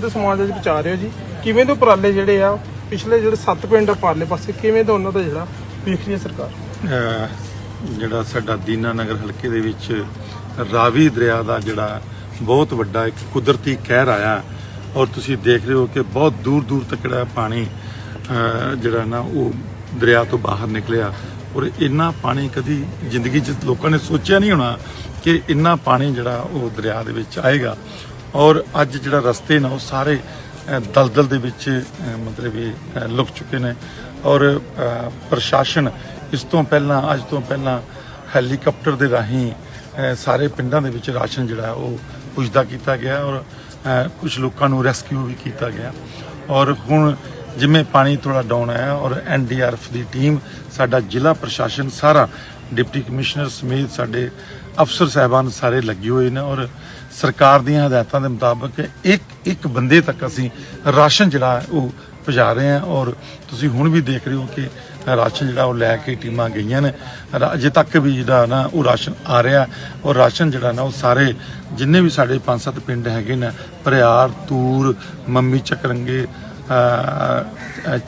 ਤੇ ਸਮਾਜ ਦੇ ਵਿੱਚ ਪਹੁੰਚਾ ਰਹੇ ਹੋ ਜੀ? ਕਿਵੇਂ ਦੇ ਉਪਰਾਲੇ ਜਿਹੜੇ ਆ, ਪਿਛਲੇ ਜਿਹੜੇ 7 ਪਿੰਡ ਪਾਰਲੇ ਪਾਸੇ, ਕਿਵੇਂ ਦਾ ਉਹਨਾਂ ਦਾ ਜਿਹੜਾ ਵੇਖ ਰਹੀ ਹੈ ਸਰਕਾਰ? ਜਿਹੜਾ ਸਾਡਾ ਦੀਨਾਨਗਰ ਹਲਕੇ ਦੇ ਵਿੱਚ ਰਾਵੀ ਦਰਿਆ ਦਾ ਜਿਹੜਾ ਬਹੁਤ ਵੱਡਾ ਇੱਕ ਕੁਦਰਤੀ ਕਹਿਰ ਆਇਆ, ਔਰ ਤੁਸੀਂ ਦੇਖ ਰਹੇ ਹੋ ਕਿ ਬਹੁਤ ਦੂਰ ਦੂਰ ਤੱਕ ਜਿਹੜਾ ਪਾਣੀ ਜਿਹੜਾ ਨਾ ਉਹ ਦਰਿਆ ਤੋਂ ਬਾਹਰ ਨਿਕਲਿਆ। ਔਰ ਇੰਨਾ ਪਾਣੀ ਕਦੀ ਜ਼ਿੰਦਗੀ 'ਚ ਲੋਕਾਂ ਨੇ ਸੋਚਿਆ ਨਹੀਂ ਹੋਣਾ ਕਿ ਇੰਨਾ ਪਾਣੀ ਜਿਹੜਾ ਉਹ ਦਰਿਆ ਦੇ ਵਿੱਚ ਆਏਗਾ। ਔਰ ਅੱਜ ਜਿਹੜਾ ਰਸਤੇ ਨੇ ਉਹ ਸਾਰੇ ਦਲਦਲ ਦੇ ਵਿੱਚ ਮਤਲਬ ਇਹ ਅਹ, ਲੁਕ ਚੁੱਕੇ ਨੇ। ਔਰ ਪ੍ਰਸ਼ਾਸਨ ਇਸ ਤੋਂ ਪਹਿਲਾਂ ਅੱਜ ਤੋਂ ਪਹਿਲਾਂ ਹੈਲੀਕਾਪਟਰ ਦੇ ਰਾਹੀਂ ਸਾਰੇ ਪਿੰਡਾਂ ਦੇ ਵਿੱਚ ਰਾਸ਼ਨ ਜਿਹੜਾ ਉਹ ਪੁੱਜਦਾ ਕੀਤਾ ਗਿਆ ਔਰ ਕੁਝ ਲੋਕਾਂ ਨੂੰ ਰੈਸਕਿਊ ਵੀ ਕੀਤਾ ਗਿਆ। ਔਰ ਹੁਣ ਜਿਵੇਂ ਪਾਣੀ ਥੋੜਾ ਡਾਊਨ ਆਇਆ ਔਰ ਐਨਡੀਆਰਐਫ ਦੀ ਟੀਮ ਸਾਡਾ ਜ਼ਿਲ੍ਹਾ ਪ੍ਰਸ਼ਾਸਨ ਸਾਰਾ ਡਿਪਟੀ ਕਮਿਸ਼ਨਰ ਸਮੇਤ ਸਾਡੇ ਅਫਸਰ ਸਾਹਿਬਾਨ ਸਾਰੇ ਲੱਗੇ ਹੋਏ ਨੇ ਔਰ ਸਰਕਾਰ ਦੀਆਂ ਹਦਾਇਤਾਂ ਦੇ ਮੁਤਾਬਕ ਇੱਕ ਇੱਕ ਬੰਦੇ ਤੱਕ ਅਸੀਂ ਰਾਸ਼ਨ ਜਿਹੜਾ ਉਹ ਪਹੁੰਚਾ ਰਹੇ ਹਾਂ ਔਰ ਤੁਸੀਂ ਹੁਣ ਵੀ ਦੇਖ ਰਹੇ ਹੋ ਕਿ ਰਾਸ਼ਨ ਜਿਹੜਾ ਉਹ ਲੈ ਕੇ ਟੀਮਾਂ ਗਈਆਂ ਨੇ। ਅਜੇ ਤੱਕ ਵੀ ਜਿਹੜਾ ਨਾ ਉਹ ਰਾਸ਼ਨ ਆ ਰਿਹਾ ਔਰ ਰਾਸ਼ਨ ਜਿਹੜਾ ਨਾ ਉਹ ਸਾਰੇ ਜਿੰਨੇ ਵੀ ਸਾਡੇ ਪੰਜ ਸੱਤ ਪਿੰਡ ਹੈਗੇ ਨੇ ਪਰਿਆਰ ਤੂਰ, ਮੰਮੀ ਚੱਕਰੰਗੇ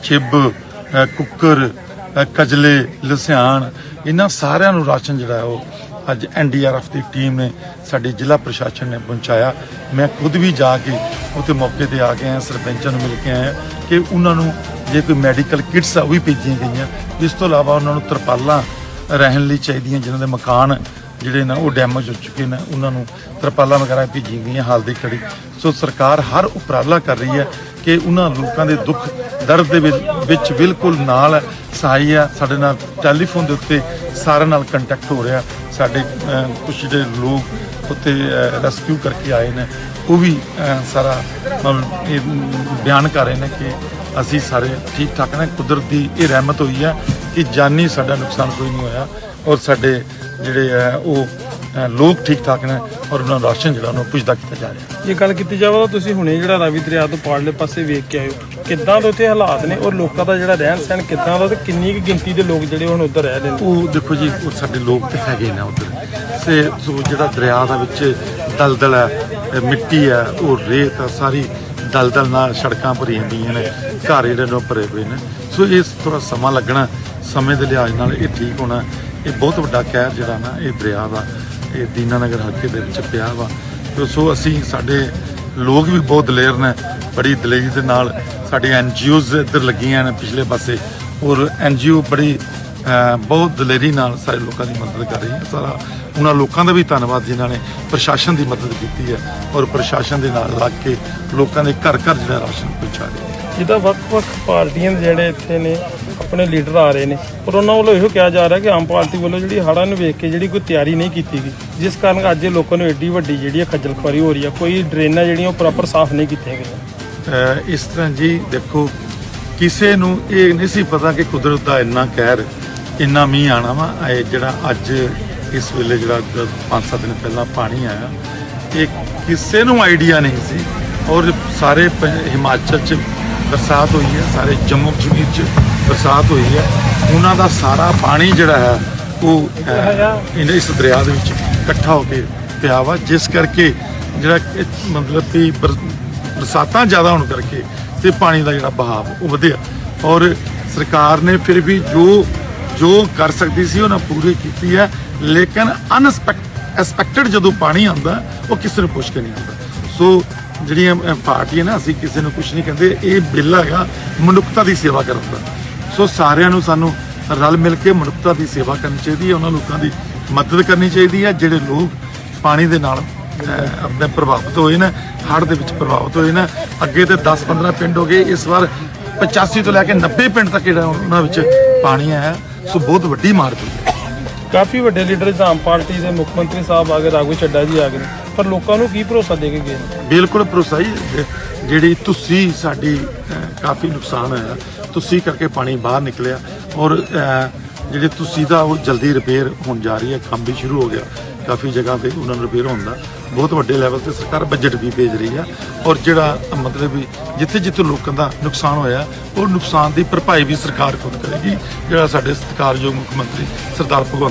ਚਿੱਬ ਕੁੱਕਰ ਕਜਲੇ, ਲਸਿਆਣ, ਇਹਨਾਂ ਸਾਰਿਆਂ ਨੂੰ ਰਾਸ਼ਨ ਜਿਹੜਾ ਉਹ ਅੱਜ ਐਨਡੀਆਰਐਫ ਦੀ ਟੀਮ ਨੇ ਸਾਡੇ ਜ਼ਿਲ੍ਹਾ ਪ੍ਰਸ਼ਾਸਨ ਨੇ ਪਹੁੰਚਾਇਆ। ਮੈਂ ਖੁਦ ਵੀ ਜਾ ਕੇ ਉੱਥੇ ਮੌਕੇ ਤੇ ਆ ਕੇ ਆਇਆ, ਸਰਪੰਚਾਂ ਨੂੰ ਮਿਲ ਕੇ ਆਇਆ ਕਿ ਉਹਨਾਂ ਨੂੰ ਜੇ ਕੋਈ ਮੈਡੀਕਲ ਕਿਟਸ ਆ ਉਹ ਵੀ ਭੇਜੀਆਂ ਗਈਆਂ। ਇਸ ਤੋਂ ਇਲਾਵਾ ਉਹਨਾਂ ਨੂੰ ਤਰਪਾਲਾਂ ਰਹਿਣ ਲਈ ਚਾਹੀਦੀਆਂ ਜਿਨ੍ਹਾਂ ਦੇ ਮਕਾਨ ਜਿਹੜੇ ਨੇ ਉਹ ਡੈਮੇਜ ਹੋ ਚੁੱਕੇ ਨੇ, ਉਹਨਾਂ ਨੂੰ ਤਰਪਾਲਾਂ ਵਗੈਰਾ ਭੇਜੀਆਂ ਗਈਆਂ ਹਾਲ ਦੀ ਘੜੀ। ਸੋ ਸਰਕਾਰ ਹਰ ਉਪਰਾਲਾ ਕਰ ਰਹੀ ਹੈ। ਕਿ ਉਹਨਾਂ ਲੋਕਾਂ ਦੇ ਦੁੱਖ ਦਰਦ ਦੇ ਵਿੱਚ- ਬਿਲਕੁਲ ਨਾਲ ਹੈ, ਸਹਾਈ ਹੈ ਸਾਡੇ ਨਾਲ ਟੈਲੀਫੋਨ ਦੇ ਉੱਤੇ ਸਾਰਿਆਂ ਨਾਲ ਕੰਟੈਕਟ ਹੋ ਰਿਹਾ। ਸਾਡੇ ਕੁਝ ਜਿਹੜੇ ਲੋਕ ਉੱਤੇ ਰੈਸਕਿਊ ਕਰਕੇ ਆਏ ਨੇ ਉਹ ਵੀ ਸਾਰਾ ਇਹ ਬਿਆਨ ਕਰ ਰਹੇ ਨੇ ਕਿ ਅਸੀਂ ਸਾਰੇ ਠੀਕ ਠਾਕ ਨੇ। ਕੁਦਰਤ ਦੀ ਇਹ ਰਹਿਮਤ ਹੋਈ ਹੈ ਕਿ ਜਾਨੀ ਸਾਡਾ ਨੁਕਸਾਨ ਕੋਈ ਨਹੀਂ ਹੋਇਆ ਔਰ ਸਾਡੇ ਜਿਹੜੇ ਹੈ ਉਹ ਲੋਕ ਠੀਕ ਠਾਕ ਨੇ ਔਰ ਉਹਨਾਂ ਨੂੰ ਰਾਸ਼ਨ ਜਿਹੜਾ ਉਹਨੂੰ ਪੁੱਜਦਾ ਕੀਤਾ ਜਾ ਰਿਹਾ। ਜੇ ਗੱਲ ਕੀਤੀ ਜਾਵੇ ਤਾਂ ਤੁਸੀਂ ਹੁਣੇ ਜਿਹੜਾ ਰਾਵੀ ਦਰਿਆ ਤੋਂ ਪਾਰਲੇ ਪਾਸੇ ਵੇਖ ਕੇ ਆਏ ਹੋ ਕਿੱਦਾਂ ਦੇ ਉੱਥੇ ਹਾਲਾਤ ਨੇ ਔਰ ਲੋਕਾਂ ਦਾ ਜਿਹੜਾ ਰਹਿਣ ਸਹਿਣ ਕਿੱਦਾਂ ਦਾ ਤੇ ਕਿੰਨੀ ਕੁ ਗਿਣਤੀ ਦੇ ਲੋਕ ਜਿਹੜੇ ਹੁਣ ਉੱਧਰ ਰਹਿ ਰਹੇ ਨੇ? ਉਹ ਦੇਖੋ ਜੀ ਉਹ ਸਾਡੇ ਲੋਕ ਤੇ ਹੈਗੇ ਨੇ ਉਧਰ। ਸੇ ਸੋ ਜਿਹੜਾ ਦਰਿਆ ਦਾ ਵਿੱਚ ਦਲਦਲ ਹੈ ਇਹ ਮਿੱਟੀ ਹੈ ਉਹ ਰੇਤ ਆ ਸਾਰੀ ਦਲਦਲ ਨਾਲ ਸੜਕਾਂ ਭਰੀਆਂ ਪਈਆਂ ਨੇ ਘਰ ਜਿਹੜੇ ਨੇ ਉਹ ਭਰੇ ਪਏ ਨੇ। ਸੋ ਇਸ ਥੋੜਾ ਸਮਾਂ ਲੱਗਣਾ ਸਮੇਂ ਦੇ ਲਿਹਾਜ਼ ਨਾਲ ਇਹ ਠੀਕ ਹੋਣਾ ਇਹ ਬਹੁਤ ਵੱਡਾ ਕਹਿਰ ਜਿਹੜਾ ਨਾ ਇਹ ਦਰਿਆ ਦਾ ਇਹ ਦੀਨਾਨਗਰ ਹਲਕੇ ਦੇ ਵਿੱਚ ਪਿਆ ਵਾ। ਤੇ ਸੋ ਅਸੀਂ ਸਾਡੇ ਲੋਕ ਵੀ ਬਹੁਤ ਦਲੇਰ ਨੇ, ਬੜੀ ਦਲੇਰੀ ਦੇ ਨਾਲ ਸਾਡੇ ਐਨਜੀਓਜ਼ ਇੱਧਰ ਲੱਗੀਆਂ ਨੇ ਪਿਛਲੇ ਪਾਸੇ। ਔਰ ਐਨਜੀਓ ਬੜੀ ਬਹੁਤ ਦਲੇਰੀ ਨਾਲ ਸਾਰੇ ਲੋਕਾਂ ਦੀ ਮਦਦ ਕਰ ਰਹੀ ਹੈ ਸਾਰਾ ਉਹਨਾਂ ਲੋਕਾਂ ਦਾ ਵੀ ਧੰਨਵਾਦ ਜਿਨ੍ਹਾਂ ਨੇ ਪ੍ਰਸ਼ਾਸਨ ਦੀ ਮਦਦ ਕੀਤੀ ਹੈ ਔਰ ਪ੍ਰਸ਼ਾਸਨ ਦੇ ਨਾਲ ਲੱਗ ਕੇ ਲੋਕਾਂ ਦੇ ਘਰ ਘਰ ਜਿਹੜਾ ਰਾਸ਼ਨ ਪਹੁੰਚਾ ਰਹੇ ਹੈ ਜਿੱਦਾਂ ਵੱਖ-ਵੱਖ ਪਾਰਟੀਆਂ ਦੇ ਜਿਹੜੇ ਇੱਥੇ ਨੇ, ਆਪਣੇ ਲੀਡਰ ਆ ਰਹੇ ਨੇ। ਪਰ ਉਹਨਾਂ ਵੱਲੋਂ ਇਹੋ ਕਿਹਾ ਜਾ ਰਿਹਾ ਕਿ ਆਮ ਪਾਰਟੀ ਵੱਲੋਂ ਜਿਹੜੀ ਹੜ੍ਹਾਂ ਨੂੰ ਵੇਖ ਕੇ ਜਿਹੜੀ ਕੋਈ ਤਿਆਰੀ ਨਹੀਂ ਕੀਤੀ ਗਈ, ਜਿਸ ਕਾਰਨ ਅੱਜ ਇਹ ਲੋਕਾਂ ਨੂੰ ਏਡੀ ਵੱਡੀ ਜਿਹੜੀ ਹੈ ਖੱਜਲ ਖੁਆਰੀ ਹੋ ਰਹੀ ਹੈ ਕੋਈ ਡਰੇਨਾਂ ਜਿਹੜੀਆਂ ਉਹ ਪ੍ਰੋਪਰ ਸਾਫ਼ ਨਹੀਂ ਕੀਤੀਆਂ ਗਈਆਂ। ਇਸ ਤਰ੍ਹਾਂ ਜੀ ਦੇਖੋ, ਕਿਸੇ ਨੂੰ ਇਹ ਨਹੀਂ ਸੀ ਪਤਾ ਕਿ ਕੁਦਰਤ ਦਾ ਇੰਨਾ ਕਹਿਰ, ਇੰਨਾ ਮੀਂਹ ਆਣਾ ਵਾ। ਇਹ ਜਿਹੜਾ ਅੱਜ ਇਸ ਵੇਲੇ ਜਿਹੜਾ 5-7 ਦਿਨ ਪਹਿਲਾਂ ਪਾਣੀ ਆਇਆ, ਇਹ ਕਿਸੇ ਨੂੰ ਆਈਡੀਆ ਨਹੀਂ ਸੀ। ਔਰ ਸਾਰੇ ਪੰ- ਹਿਮਾਚਲ 'ਚ ਬਰਸਾਤ ਹੋਈ ਹੈ, ਸਾਰੇ ਜੰਮੂ ਕਸ਼ਮੀਰ 'ਚ ਬਰਸਾਤ ਹੋਈ ਹੈ। ਉਹਨਾਂ ਦਾ ਸਾਰਾ ਪਾਣੀ ਜਿਹੜਾ ਹੈ, ਉਹ ਇਹਨਾਂ ਇਸ ਦਰਿਆ ਦੇ ਵਿੱਚ ਇਕੱਠਾ ਹੋ ਕੇ ਪਿਆ ਵਾ, ਜਿਸ ਕਰਕੇ ਜਿਹੜਾ ਮਤਲਬ ਕਿ ਬਰ- ਬਰਸਾਤਾਂ ਜ਼ਿਆਦਾ ਹੋਣ ਕਰਕੇ ਤੇ ਪਾਣੀ ਦਾ ਜਿਹੜਾ ਬਹਾਵ ਉਹ ਵਧਿਆ। ਔਰ ਸਰਕਾਰ ਨੇ ਫਿਰ ਵੀ ਜੋ ਜੋ ਕਰ ਸਕਦੀ ਸੀ, ਉਹਨਾਂ ਪੂਰੀ ਕੀਤੀ ਹੈ, ਲੇਕਿਨ ਅਨਐਕਸਪੈਕਟਡ ਜਦੋਂ ਪਾਣੀ ਆਉਂਦਾ, ਉਹ ਕਿਸੇ ਨੂੰ ਪੁੱਛ ਕੇ ਨਹੀਂ ਆਉਂਦਾ। ਸੋ ਜਿਹੜੀਆਂ ਅਹ, ਪਾਰਟੀਆਂ ਨਾ ਅਸੀਂ ਕਿਸੇ ਨੂੰ ਕੁਝ ਨਹੀਂ ਕਹਿੰਦੇ ਇਹ ਬਿੱਲ ਹੈਗਾ ਮਨੁੱਖਤਾ ਦੀ ਸੇਵਾ ਕਰਨ ਦਾ। ਸੋ ਸਾਰਿਆਂ ਨੂੰ ਸਾਨੂੰ ਰਲ ਮਿਲ ਕੇ ਮਨੁੱਖਤਾ ਦੀ ਸੇਵਾ ਕਰਨੀ ਚਾਹੀਦੀ ਹੈ ਉਹਨਾਂ ਲੋਕਾਂ ਦੀ ਮਦਦ ਕਰਨੀ ਚਾਹੀਦੀ ਹੈ ਜਿਹੜੇ ਲੋਕ ਪਾਣੀ ਦੇ ਨਾਲ ਆਪਣੇ ਪ੍ਰਭਾਵਿਤ ਹੋਏ ਨੇ ਹੜ੍ਹ ਦੇ ਵਿੱਚ ਪ੍ਰਭਾਵਿਤ ਹੋਏ ਨੇ ਅੱਗੇ ਤੇ 10-15 ਪਿੰਡ ਹੋ ਗਏ ਇਸ ਵਾਰ 85 ਤੋਂ ਲੈ ਕੇ 90 ਪਿੰਡ ਤੱਕ ਜਿਹੜਾ ਉਹਨਾਂ ਵਿੱਚ ਪਾਣੀ ਆਇਆ ਸੋ ਬਹੁਤ ਵੱਡੀ ਮਾਰ ਪਈ ਕਾਫੀ ਵੱਡੇ ਲੀਡਰ ਆਮ ਪਾਰਟੀ ਦੇ ਮੁੱਖ ਮੰਤਰੀ ਸਾਹਿਬ ਆ ਗਏ ਰਾਘੂ ਚੱਡਾ ਜੀ ਆ ਗਏ ਨੇ। ਪਰ ਲੋਕਾਂ ਨੂੰ ਕੀ ਭਰੋਸਾ ਦੇ ਕੇ ਗਏ ਨੇ? ਬਿਲਕੁਲ ਭਰੋਸਾ ਜੀ ਜਿਹੜੀ ਤੁਸੀਂ ਸਾਡੀ ਅਹ, ਕਾਫੀ ਨੁਕਸਾਨ ਹੋਇਆ ਤੁਸੀਂ ਕਰਕੇ ਪਾਣੀ ਬਾਹਰ ਨਿਕਲਿਆ ਔਰ ਅਹ, ਜਿਹੜੇ ਤੁਸੀਂ ਦਾ ਉਹ ਜਲਦੀ ਰਿਪੇਅਰ ਹੋਣ ਜਾ ਰਹੀ ਹੈ ਕੰਮ ਵੀ ਸ਼ੁਰੂ ਹੋ ਗਿਆ ਕਾਫੀ ਜਗ੍ਹਾ ਤੇ ਉਹਨਾਂ ਨੂੰ ਰਿਪੇਅਰ ਹੋਣ ਦਾ ਬਹੁਤ ਵੱਡੇ ਲੈਵਲ ਤੇ ਸਰਕਾਰ ਬਜਟ ਵੀ ਭੇਜ ਰਹੀ ਆ ਔਰ ਜਿਹੜਾ ਮਤਲਬ ਵੀ ਜਿੱਥੇ ਜਿੱਥੇ ਲੋਕਾਂ ਦਾ ਨੁਕਸਾਨ ਹੋਇਆ ਉਹ ਨੁਕਸਾਨ ਦੀ ਭਰਪਾਈ ਵੀ ਸਰਕਾਰ ਖੁਦ ਕਰੇਗੀ ਜਿਹੜਾ ਸਾਡੇ ਸਤਿਕਾਰਯੋਗ ਮੁੱਖ ਮੰਤਰੀ ਸਰਦਾਰ ਭਗਵੰਤ